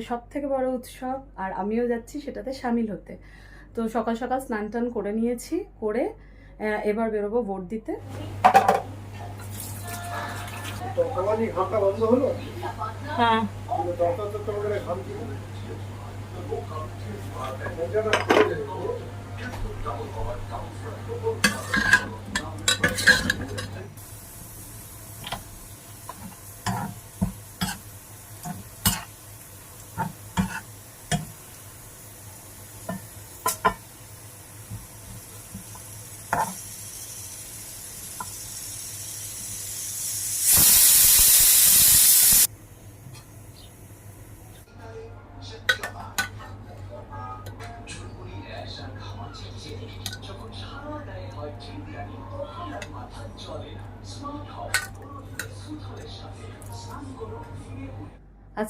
গণতন্ত্রের সব থেকে বড় উৎসব আর আমিও যাচ্ছি সেটাতে সামিল হতে। তো সকাল সকাল স্নান টান করে নিয়েছি করে এবার বেরোবো ভোট দিতে। হ্যাঁ।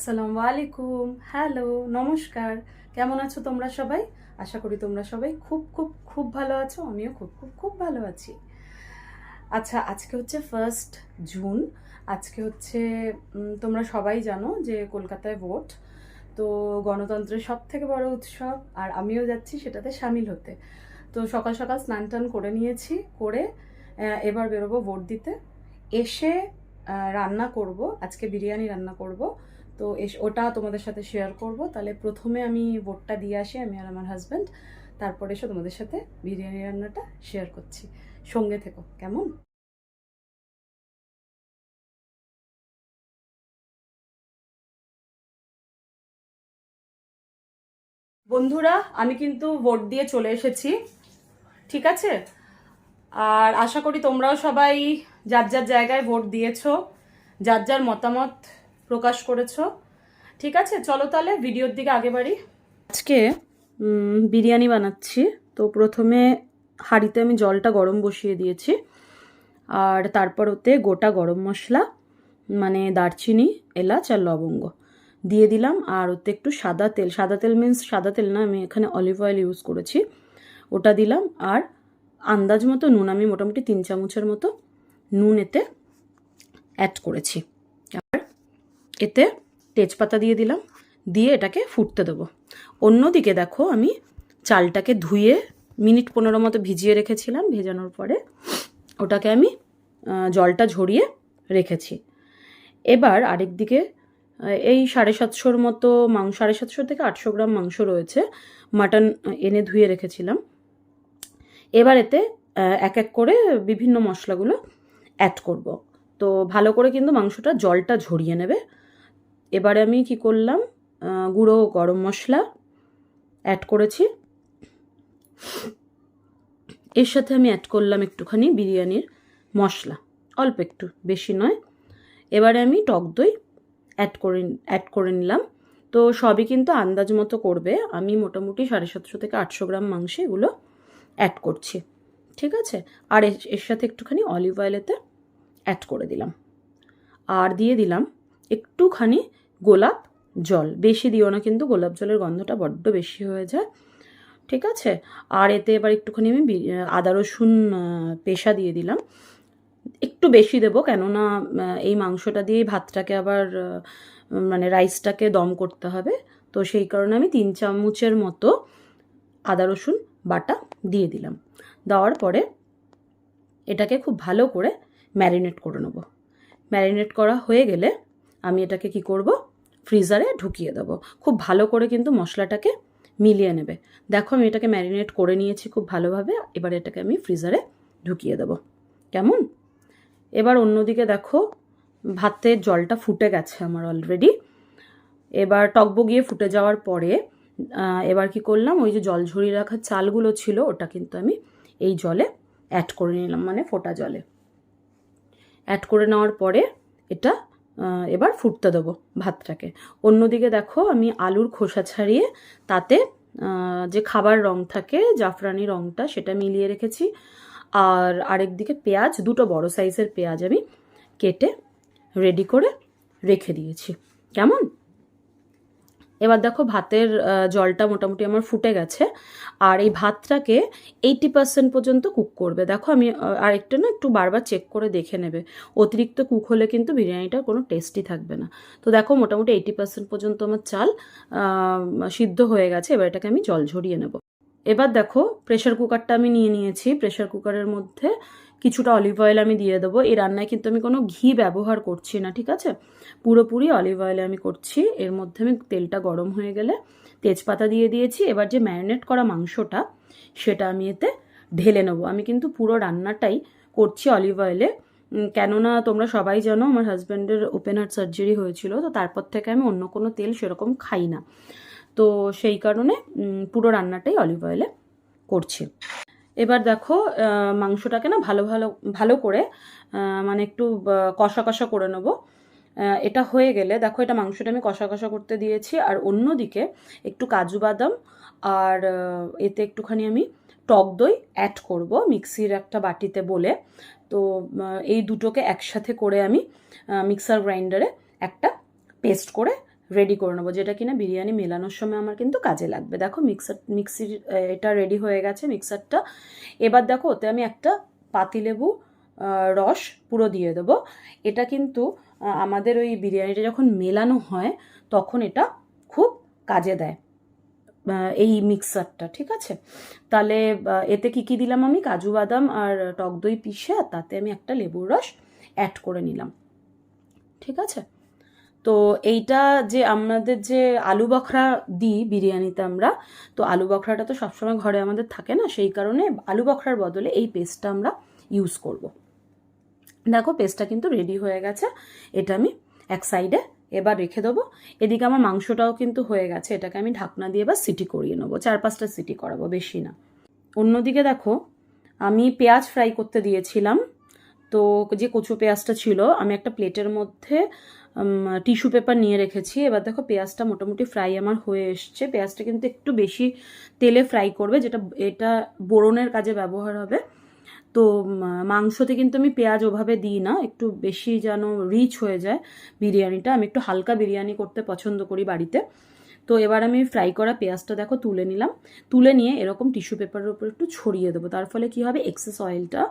আসসালামু আলাইকুম। হ্যালো নমস্কার। কেমন আছো তোমরা সবাই? আশা করি তোমরা সবাই খুব খুব খুব ভালো আছো। আমিও খুব খুব খুব ভালো আছি। আচ্ছা আজকে হচ্ছে ফার্স্ট জুন আজকে হচ্ছে তোমরা সবাই জানো যে কলকাতায় ভোট তো গণতন্ত্রের সব থেকে বড় উৎসব, আর আমিও যাচ্ছি সেটাতে সামিল হতে। তো সকাল সকাল স্নান টান করে নিয়েছি, করে এবার বেরোবো ভোট দিতে। এসে রান্না করব। আজকে বিরিয়ানি রান্না করব। তো ওটা তোমাদের সাথে শেয়ার করব। তাহলে প্রথমে আমি ভোটটা দিয়ে আসি, আমি আর আমার হাজব্যান্ড তারপরে এসে তোমাদের সাথে বিরিয়ানি রান্নাটা শেয়ার করছি। সঙ্গে থেকো, কেমন? বন্ধুরা, আমি কিন্তু ভোট দিয়ে চলে এসেছি, ঠিক আছে? আর আশা করি তোমরাও সবাই যার যার জায়গায় ভোট দিয়েছ, যার যার মতামত প্রকাশ করেছ। ঠিক আছে, চলো তাহলে ভিডিওর দিকে আগে বাড়ি। আজকে বিরিয়ানি বানাচ্ছি। তো প্রথমে হাঁড়িতে আমি জলটা গরম বসিয়ে দিয়েছি। আর তারপর ওতে গোটা গরম মশলা মানে দারচিনি, এলাচ আর লবঙ্গ দিয়ে দিলাম। আর ওতে একটু সাদা তেল সাদা তেল মিন্স সাদা তেল না, আমি এখানে অলিভ অয়েল ইউজ করেছি। ওটা দিলাম। আর আন্দাজ মতো নুন, আমি মোটামুটি তিন চামচের মতো নুন এতে অ্যাড করেছি। আর এতে তেজপাতা দিয়ে দিলাম, দিয়ে এটাকে ফুটতে দেবো। অন্যদিকে দেখো আমি চালটাকে ধুয়ে মিনিট পনেরো মতো ভিজিয়ে রেখেছিলাম, ভেজানোর পরে ওটাকে আমি জলটা ঝরিয়ে রেখেছি। এবার আরেক দিকে এই সাড়ে সাতশোর মতো মাংস, সাড়ে সাতশো থেকে আটশো গ্রাম মাংস রয়েছে, মাটন এনে ধুয়ে রেখেছিলাম। এবার এতে এক এক করে বিভিন্ন মশলাগুলো অ্যাড করব। তো ভালো করে কিন্তু মাংসটা জলটা ঝরিয়ে নেবে। এবারে আমি কি করলাম? গুঁড়ো গরম মশলা অ্যাড করেছি। এর সাথে আমি অ্যাড করলাম একটুখানি বিরিয়ানির মশলা। অল্প একটু, বেশি নয়। এবারে আমি টক দই অ্যাড করে অ্যাড করে নিলাম। তো সবই কিন্তু আন্দাজ মতো করবে। আমি মোটামুটি সাড়ে সাতশো থেকে আটশো গ্রাম মাংসে এগুলো অ্যাড করছি। ঠিক আছে? আর এর সাথে একটুখানি অলিভ অয়েলেতে অ্যাড করে দিলাম। আর দিয়ে দিলাম একটুখানি গোলাপ জল। বেশি দিও না কিন্তু গোলাপ জলের গন্ধটা বড্ড বেশি হয়ে যায়। ঠিক আছে? আর এতে এবার একটুখানি আমি আদা, রসুন পেশা দিয়ে দিলাম। একটু বেশি দেবো কেননা এই মাংসটা দিয়েই ভাতটাকে আবার মানে রাইসটাকে দম করতে হবে। তো সেই কারণে আমি তিন চামচের মতো আদা, রসুন, বাটা দিয়ে দিলাম। দেওয়ার পরে এটাকে খুব ভালো করে ম্যারিনেট করে নেব। ম্যারিনেট করা হয়ে গেলে আমি এটাকে কি করব? ফ্রিজারে ঢুকিয়ে দেবো। খুব ভালো করে কিন্তু মশলাটাকে মিলিয়ে নেবে। দেখো আমি এটাকে ম্যারিনেট করে নিয়েছি খুব ভালোভাবে। এবার এটাকে আমি ফ্রিজারে ঢুকিয়ে দেবো। কেমন? এবার অন্যদিকে দেখো, ভাতের জলটা ফুটে গেছে আমার অলরেডি এবার টকবগিয়ে ফুটে যাওয়ার পরে এবার কি করলাম, ওই যে জল ঝরিয়ে রাখা চালগুলো ছিল, ওটা কিন্তু আমি এই জলে অ্যাড করে নিলাম মানে ফোটা জলে। অ্যাড করে নেওয়ার পরে এটা এবার ফুটতে দেবো ভাতটাকে। অন্যদিকে দেখো, আমি আলুর খোসা ছাড়িয়ে তাতে যে খাবার রং থাকে, জাফরানি রংটা, সেটা মিলিয়ে রেখেছি। আর আরেক দিকে পেঁয়াজ, দুটো বড় সাইজের পেঁয়াজ আমি কেটে রেডি করে রেখে দিয়েছি। কেমন? এবার দেখো ভাতের জলটা মোটামুটি আমার ফুটে গেছে আর এই ভাতটাকে এইটি পার্সেন্ট পর্যন্ত কুক করবে। দেখো আমি আহ, আরেকটা না একটু বারবার চেক করে দেখে নেবে। অতিরিক্ত কুক হলে কিন্তু বিরিয়ানিটার কোনো টেস্টই থাকবে না। তো দেখো মোটামুটি এইটি পার্সেন্ট পর্যন্ত আমার চাল সিদ্ধ হয়ে গেছে এবার এটাকে আমি জল ঝরিয়ে নেব। এবার দেখো প্রেশার কুকারটা আমি নিয়ে নিয়েছি। প্রেশার কুকারের মধ্যে কিছুটা অলিভ অয়েল আমি দিয়ে দেবো। এই রান্নায় কিন্তু আমি কোনো ঘি ব্যবহার করছি না, ঠিক আছে? পুরোপুরি অলিভ অয়েলে আমি করছি। এর মধ্যে আমি তেলটা গরম হয়ে গেলে তেজপাতা দিয়ে দিয়েছি। এবার যে ম্যারিনেট করা মাংসটা, সেটা আমি এতে ঢেলে নেব। আমি কিন্তু পুরো রান্নাটাই করছি অলিভ অয়েলে কেননা তোমরা সবাই জানো, আমার হাজব্যান্ডের ওপেন হার্ট সার্জারি হয়েছিল, তো তারপর থেকে আমি অন্য কোনো তেল সেরকম খাই না। তো সেই কারণে পুরো রান্নাটাই অলিভ অয়েলে করছি। এবার দেখো মাংসটাকে না ভালো ভালো ভালো করে মানে একটু কষা কষা করে নেব। এটা হয়ে গেলে, দেখো এটা মাংসটা আমি কষা কষা করতে দিয়েছি। আর অন্যদিকে একটু কাজু বাদাম আর এতে একটুখানি আমি টক দই অ্যাড করব মিক্সির একটা বাটিতে বলে। তো এই দুটোকে একসাথে করে আমি মিক্সার গ্রাইন্ডারে একটা পেস্ট করে রেডি করে নেব। যেটা কিনা বিরিয়ানি মেলানোর সময় আমার কিন্তু কাজে লাগবে। দেখো মিক্সার মিক্সির এটা রেডি হয়ে গেছে মিক্সারটা এবার দেখো, ওতে আমি একটা পাতিলেবু রস পুরো দিয়ে দেবো। এটা কিন্তু আমাদের ওই বিরিয়ানিটা যখন মেলানো হয়, তখন এটা খুব কাজে দেয় এই মিক্সারটা ঠিক আছে? তাহলে এতে কি কি দিলাম আমি? কাজু বাদাম আর টক দই পিষে, আর তাতে আমি একটা লেবুর রস অ্যাড করে নিলাম। ঠিক আছে? তো এইটা যে আমাদের যে আলু বখরা দিই বিরিয়ানিতে আমরা, তো আলু বখরাটা তো সবসময় ঘরে আমাদের থাকে না, সেই কারণে আলু বখরার বদলে এই পেস্টটা আমরা ইউজ করব। দেখো পেস্টটা কিন্তু রেডি হয়ে গেছে, এটা আমি এক সাইডে এবার রেখে দেবো। এদিকে আমার মাংসটাও কিন্তু হয়ে গেছে, এটাকে আমি ঢাকনা দিয়ে এবার সিটি করিয়ে নেব, চার পাঁচটা সিটি করাবো, বেশি না। অন্যদিকে দেখো, আমি পেঁয়াজ ফ্রাই করতে দিয়েছিলাম, তো যে কচু পেঁয়াজটা ছিল, আমি একটা প্লেটের মধ্যে টিস্যু পেপার নিয়ে রেখেছি। এবার দেখো পেঁয়াজটা মোটামুটি ফ্রাই আমার হয়ে এসছে। পেঁয়াজটা কিন্তু একটু বেশি তেলে ফ্রাই করবে, যেটা, এটা বোরনের কাজে ব্যবহার হবে। তো মাংসতে কিন্তু আমি পেঁয়াজ ওভাবে দিই না, একটু বেশি যেন রিচ হয়ে যায় বিরিয়ানিটা। আমি একটু হালকা বিরিয়ানি করতে পছন্দ করি বাড়িতে। তো এবার আমি ফ্রাই করা পেঁয়াজটা দেখো তুলে নিলাম। তুলে নিয়ে এরকম টিস্যু পেপারের উপর একটু ছড়িয়ে দেবো। তার ফলে কি হবে? এক্সেস অয়েলটা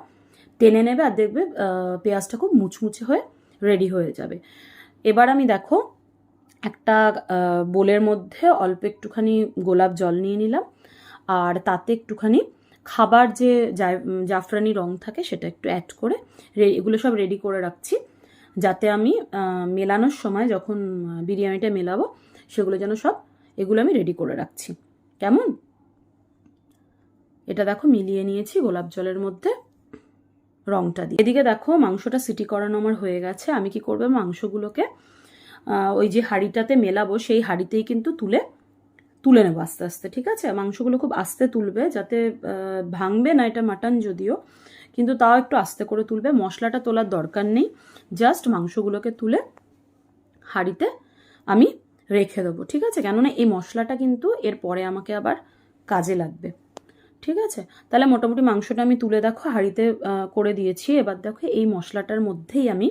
টেনে নেবে আর দেখবে পেঁয়াজটা খুব মুচমুচে হয়ে রেডি হয়ে যাবে। এবার আমি দেখো একটা বোলের মধ্যে অল্প একটুখানি গোলাপ জল নিয়ে নিলাম। আর তাতে একটুখানি খাবার যে জাফরানি রং থাকে সেটা একটু অ্যাড করে এগুলো সব রেডি করে রাখছি। যাতে আমি মেলানোর সময় যখন বিরিয়ানিটা মেলাবো, সেগুলো যেন সব এগুলো আমি রেডি করে রাখছি। কেমন? এটা দেখো মিলিয়ে নিয়েছি গোলাপ জলের মধ্যে। রংটা দিয়ে এদিকে দেখো মাংসটা সিটি করানো আমার হয়ে গেছে। আমি কি করব? মাংসগুলোকে ওই যে হাঁড়িটাতে মেলাবো, সেই হাঁড়িতেই কিন্তু তুলে তুলে নেব আস্তে আস্তে, ঠিক আছে? মাংসগুলো খুব আস্তে তুলবে যাতে ভাঙবে না এটা মাটন যদিও, কিন্তু তাও একটু আস্তে করে তুলবে। মশলাটা তোলার দরকার নেই। জাস্ট মাংসগুলোকে তুলে হাঁড়িতে আমি রেখে দেবো, ঠিক আছে? কেননা এই মশলাটা কিন্তু এর পরে আমাকে আবার কাজে লাগবে। ঠিক আছে? তাহলে মোটামুটি মাংসটা আমি তুলে দেখো, হাঁড়িতে করে দিয়েছি। এবার দেখো এই মশলাটার মধ্যেই আমি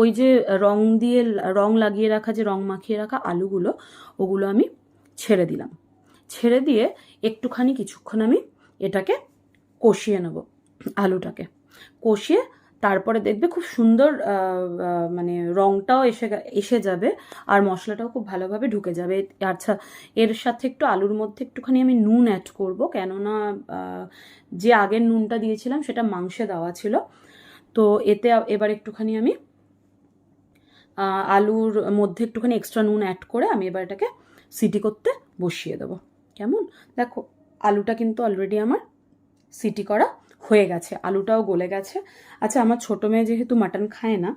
ওই যে রং দিয়ে, রং লাগিয়ে রাখা যে রং মাখিয়ে রাখা আলুগুলো, ওগুলো আমি ছেড়ে দিলাম। ছেড়ে দিয়ে একটুখানি কিছুক্ষণ আমি এটাকে কষিয়ে নেব, আলুটাকে। কষিয়ে তারপরে দেখবে খুব সুন্দর মানে রংটাও এসে এসে যাবে আর মশলাটাও খুব ভালোভাবে ঢুকে যাবে। আচ্ছা এর সাথে একটু আলুর মধ্যে একটুখানি আমি নুন অ্যাড করব, কেননা যে আগের নুনটা দিয়েছিলাম সেটা মাংসে দেওয়া ছিল। তো এতে এবার একটুখানি আমি আলুর মধ্যে একটুখানি এক্সট্রা নুন অ্যাড করে আমি এবার এটাকে সিটি করতে বসিয়ে দেবো। কেমন? দেখো, আলুটা কিন্তু অলরেডি আমার সিটি করা হয়ে গেছে, আলুটাও গলে গেছে। আচ্ছা আমার ছোটো মেয়ে যেহেতু মাটন খায় না,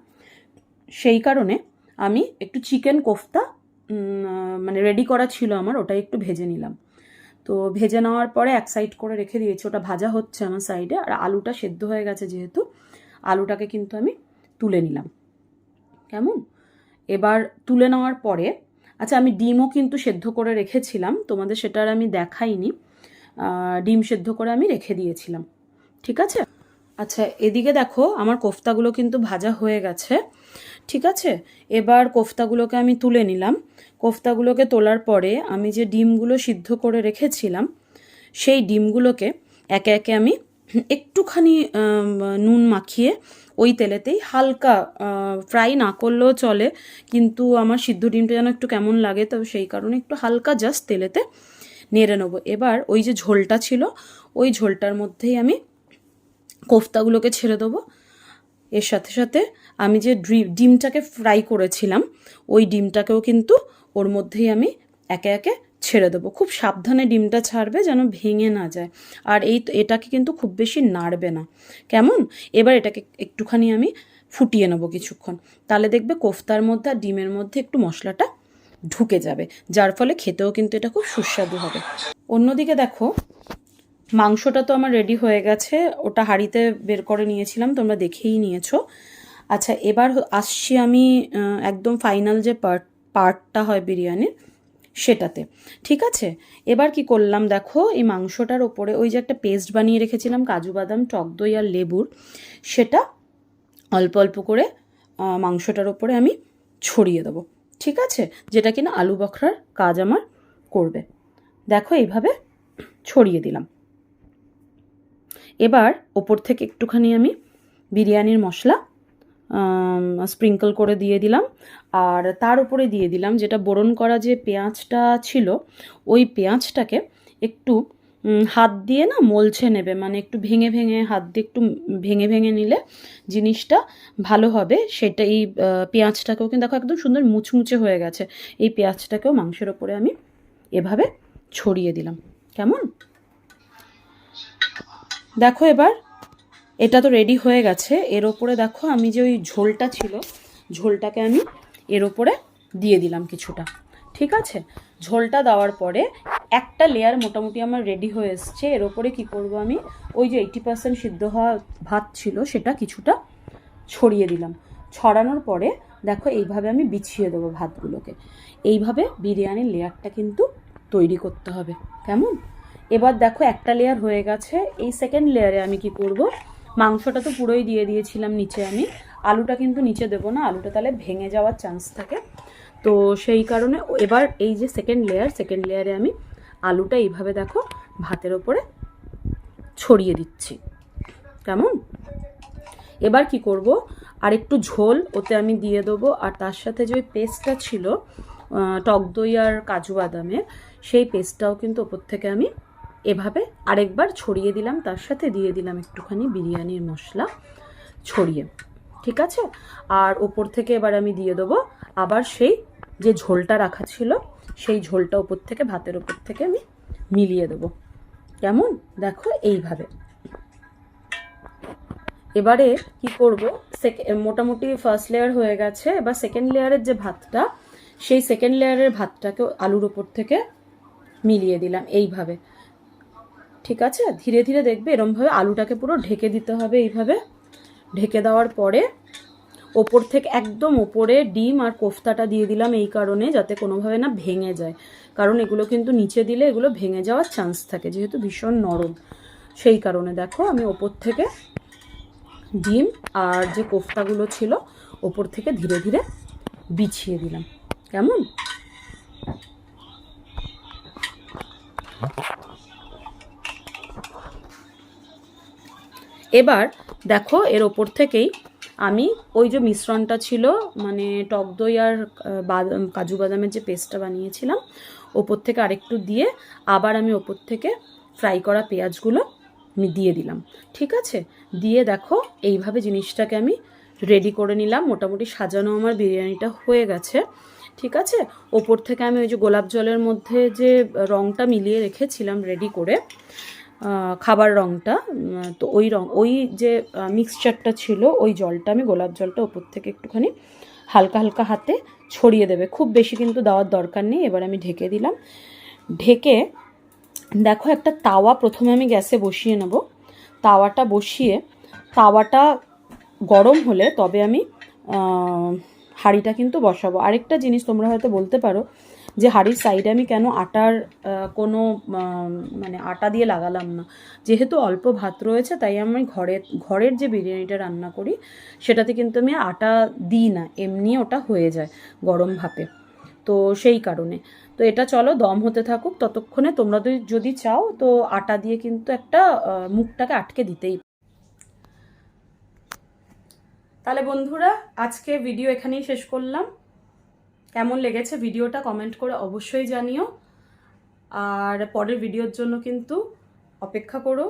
সেই কারণে আমি একটু চিকেন কোফতা মানে রেডি করা ছিল আমার ওটা একটু ভেজে নিলাম। তো ভেজে নেওয়ার পরে এক সাইড করে রেখে দিয়েছি, ওটা ভাজা হচ্ছে আমার সাইডে আর আলুটা সেদ্ধ হয়ে গেছে যেহেতু, আলুটাকে কিন্তু আমি তুলে নিলাম। কেমন? এবার তুলে নেওয়ার পরে আচ্ছা আমি ডিমও কিন্তু সেদ্ধ করে রেখেছিলাম, তোমাদের সেটা আর আমি দেখাইনি ডিম সেদ্ধ করে আমি রেখে দিয়েছিলাম। ঠিক আছে? আচ্ছা এদিকে দেখো, আমার কোফতাগুলো কিন্তু ভাজা হয়ে গেছে। ঠিক আছে? এবার কোফতাগুলোকে আমি তুলে নিলাম। কোফতাগুলোকে তোলার পরে আমি যে ডিমগুলো সিদ্ধ করে রেখেছিলাম, সেই ডিমগুলোকে একে একে আমি একটুখানি নুন মাখিয়ে ওই তেলেতেই হালকা ফ্রাই না করলেও চলে, কিন্তু আমার সিদ্ধ ডিমটা যেন একটু কেমন লাগে, তো সেই কারণে একটু হালকা জাস্ট তেলেতে নেড়ে নেব। এবার ওই যে ঝোলটা ছিল, ওই ঝোলটার মধ্যেই আমি কোফতাগুলোকে ছেড়ে দেবো। এর সাথে সাথে আমি যে ডিমটাকে ফ্রাই করেছিলাম, ওই ডিমটাকেও কিন্তু ওর মধ্যেই আমি একে একে ছেড়ে দেবো। খুব সাবধানে ডিমটা ছাড়বে যেন ভেঙে না যায়। আর এই এটাকে কিন্তু খুব বেশি নাড়বে না। কেমন? এবার এটাকে একটুখানি আমি ফুটিয়ে নেব কিছুক্ষণ। তাহলে দেখবে কোফতার মধ্যে আর ডিমের মধ্যে একটু মশলাটা ঢুকে যাবে, যার ফলে খেতেও কিন্তু এটা খুব সুস্বাদু হবে। অন্যদিকে দেখো মাংসটা তো আমার রেডি হয়ে গেছে, ওটা হাঁড়িতে বের করে নিয়েছিলাম, তোমরা দেখেই নিয়েছো। আচ্ছা এবার আসছি আমি একদম ফাইনাল যে পার্ট পার্টটা হয় বিরিয়ানির সেটাতে। ঠিক আছে? এবার কি করলাম দেখো, এই মাংসটার ওপরে ওই যে একটা পেস্ট বানিয়ে রেখেছিলাম, কাজু বাদাম, টক দই আর লেবুর। সেটা অল্প অল্প করে মাংসটার ওপরে আমি ছড়িয়ে দেবো। ঠিক আছে? যেটা কিনা আলু বখরার কাজ আমার করবে। দেখো, এইভাবে ছড়িয়ে দিলাম। এবার ওপর থেকে একটুখানি আমি বিরিয়ানির মশলা স্প্রিঙ্কল করে দিয়ে দিলাম। আর তার উপরে দিয়ে দিলাম যেটা বোরন করা যে পেঁয়াজটা ছিল, ওই পেঁয়াজটাকে একটু হাত দিয়ে না মলছে নেবে মানে একটু ভেঙে ভেঙে, হাত দিয়ে একটু ভেঙে ভেঙে নিলে জিনিসটা ভালো হবে। সেটা এই পেঁয়াজটাকেও কিন্তু দেখো একদম সুন্দর মুচমুচে হয়ে গেছে। এই পেঁয়াজটাকেও মাংসের ওপরে আমি এভাবে ছড়িয়ে দিলাম। কেমন? দেখো এবার, এটা তো রেডি হয়ে গেছে। এর ওপরে দেখো আমি যে ওই ঝোলটা ছিল, ঝোলটাকে আমি এর ওপরে দিয়ে দিলাম কিছুটা, ঠিক আছে? ঝোলটা দেওয়ার পরে একটা লেয়ার মোটামুটি আমার রেডি হয়ে এসছে। এর ওপরে কী করব আমি? ওই যে এইটি পার্সেন্ট সিদ্ধ হওয়া ভাত ছিল, সেটা কিছুটা ছড়িয়ে দিলাম। ছড়ানোর পরে দেখো এইভাবে আমি বিছিয়ে দেবো ভাতগুলোকে। এইভাবে বিরিয়ানির লেয়ারটা কিন্তু তৈরি করতে হবে। কেমন? এবার দেখো একটা লেয়ার হয়ে গেছে। এই সেকেন্ড লেয়ারে আমি কি করব? মাংসটা তো পুরোই দিয়ে দিয়েছিলাম নিচে আমি। আলুটা কিন্তু নিচে দেবো না, আলুটা তাহলে ভেঙে যাওয়ার চান্স থাকে। তো সেই কারণে এবার এই যে সেকেন্ড লেয়ার সেকেন্ড লেয়ারে আমি আলুটা এইভাবে দেখো ভাতের ওপরে ছড়িয়ে দিচ্ছি। কেমন? এবার কি করব? আর একটু ঝোল ওতে আমি দিয়ে দেবো। আর তার সাথে যে ওই পেস্টটা ছিল টক দই আর কাজু বাদামের সেই পেস্টটাও কিন্তু ওপর থেকে আমি এভাবে আরেকবার ছড়িয়ে দিলাম। তার সাথে দিয়ে দিলাম একটুখানি বিরিয়ানির মশলা ছড়িয়ে। ঠিক আছে? আর ওপর থেকে এবার আমি দিয়ে দেবো আবার সেই যে ঝোলটা রাখা ছিল, সেই ঝোলটা ওপর থেকে, ভাতের ওপর থেকে আমি মিলিয়ে দেবো। কেমন? দেখো এইভাবে। এবারে কি করব? সেকে- মোটামুটি ফার্স্ট লেয়ার হয়ে গেছে। এবার সেকেন্ড লেয়ারের যে ভাতটা সেই সেকেন্ড লেয়ারের ভাতটাকে আলুর ওপর থেকে মিলিয়ে দিলাম এইভাবে। ঠিক আছে? ধীরে ধীরে দেখবে এরমভাবে আলুটাকে পুরো ঢেকে দিতে হবে এইভাবে। ঢেকে দেওয়ার পরে ওপর থেকে একদম ওপরে ডিম আর কোফতাটা দিয়ে দিলাম এই কারণে যাতে কোনোভাবে না ভেঙে যায়। কারণ এগুলো কিন্তু নিচে দিলে এগুলো ভেঙে যাওয়ার চান্স থাকে, যেহেতু ভীষণ নরম। সেই কারণে দেখো আমি ওপর থেকে ডিম আর যে কোফতাগুলো ছিল ওপর থেকে ধীরে ধীরে বিছিয়ে দিলাম। কেমন? এবার দেখো, এর ওপর থেকেই আমি ওই যে মিশ্রণটা ছিল মানে টক দই আর বাদাম কাজু বাদামের যে পেস্টটা বানিয়েছিলাম, ওপর থেকে আরেকটু দিয়ে আবার আমি ওপর থেকে ফ্রাই করা পেঁয়াজগুলো আমি দিয়ে দিলাম। ঠিক আছে? দিয়ে দেখো, এইভাবে জিনিসটাকে আমি রেডি করে নিলাম। মোটামুটি সাজানো আমার বিরিয়ানিটা হয়ে গেছে। ঠিক আছে? ওপর থেকে আমি ওই যে গোলাপ জলের মধ্যে যে রঙটা মিলিয়ে রেখেছিলাম রেডি করে খাবার রঙটা তো ওই রং, ওই যে মিক্সচারটা ছিল, ওই জলটা আমি গোলাপ জলটা ওপর থেকে একটুখানি হালকা হালকা হাতে ছড়িয়ে দেবে। খুব বেশি কিন্তু দেওয়ার দরকার নেই, এবার আমি ঢেকে দিলাম। ঢেকে দেখো একটা তাওয়া প্রথমে আমি গ্যাসে বসিয়ে নেব। তাওয়াটা বসিয়ে, তাওয়াটা গরম হলে তবে আমি হাঁড়িটা কিন্তু বসাবো। আরেকটা জিনিস তোমরা হয়তো বলতে পারো যে হাঁড়ির সাইডে আমি কেন আটার কোনো মানে আটা দিয়ে লাগালাম না। যেহেতু অল্প ভাত রয়েছে, তাই আমি ঘরের ঘরের যে বিরিয়ানিটা রান্না করি, সেটাতে কিন্তু আমি আটা দিই না, এমনি ওটা হয়ে যায় গরম ভাপে তো সেই কারণে। তো এটা চলো, দম হতে থাকুক, ততক্ষণে তোমরা যদি চাও, তো আটা দিয়ে কিন্তু একটা মুখটাকে আটকে দিতেই তাহলে বন্ধুরা, আজকে ভিডিও এখানেই শেষ করলাম। কেমন লেগেছে ভিডিওটা কমেন্ট করে অবশ্যই জানিও। আর পরের ভিডিওর জন্য কিন্তু অপেক্ষা করো।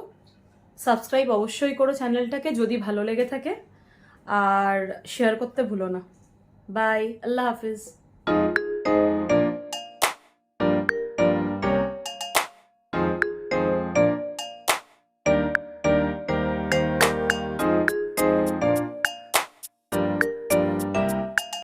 সাবস্ক্রাইব অবশ্যই করো চ্যানেলটাকে যদি ভালো লেগে থাকে। আর শেয়ার করতে ভুলো না। বাই আল্লাহ হাফিজ।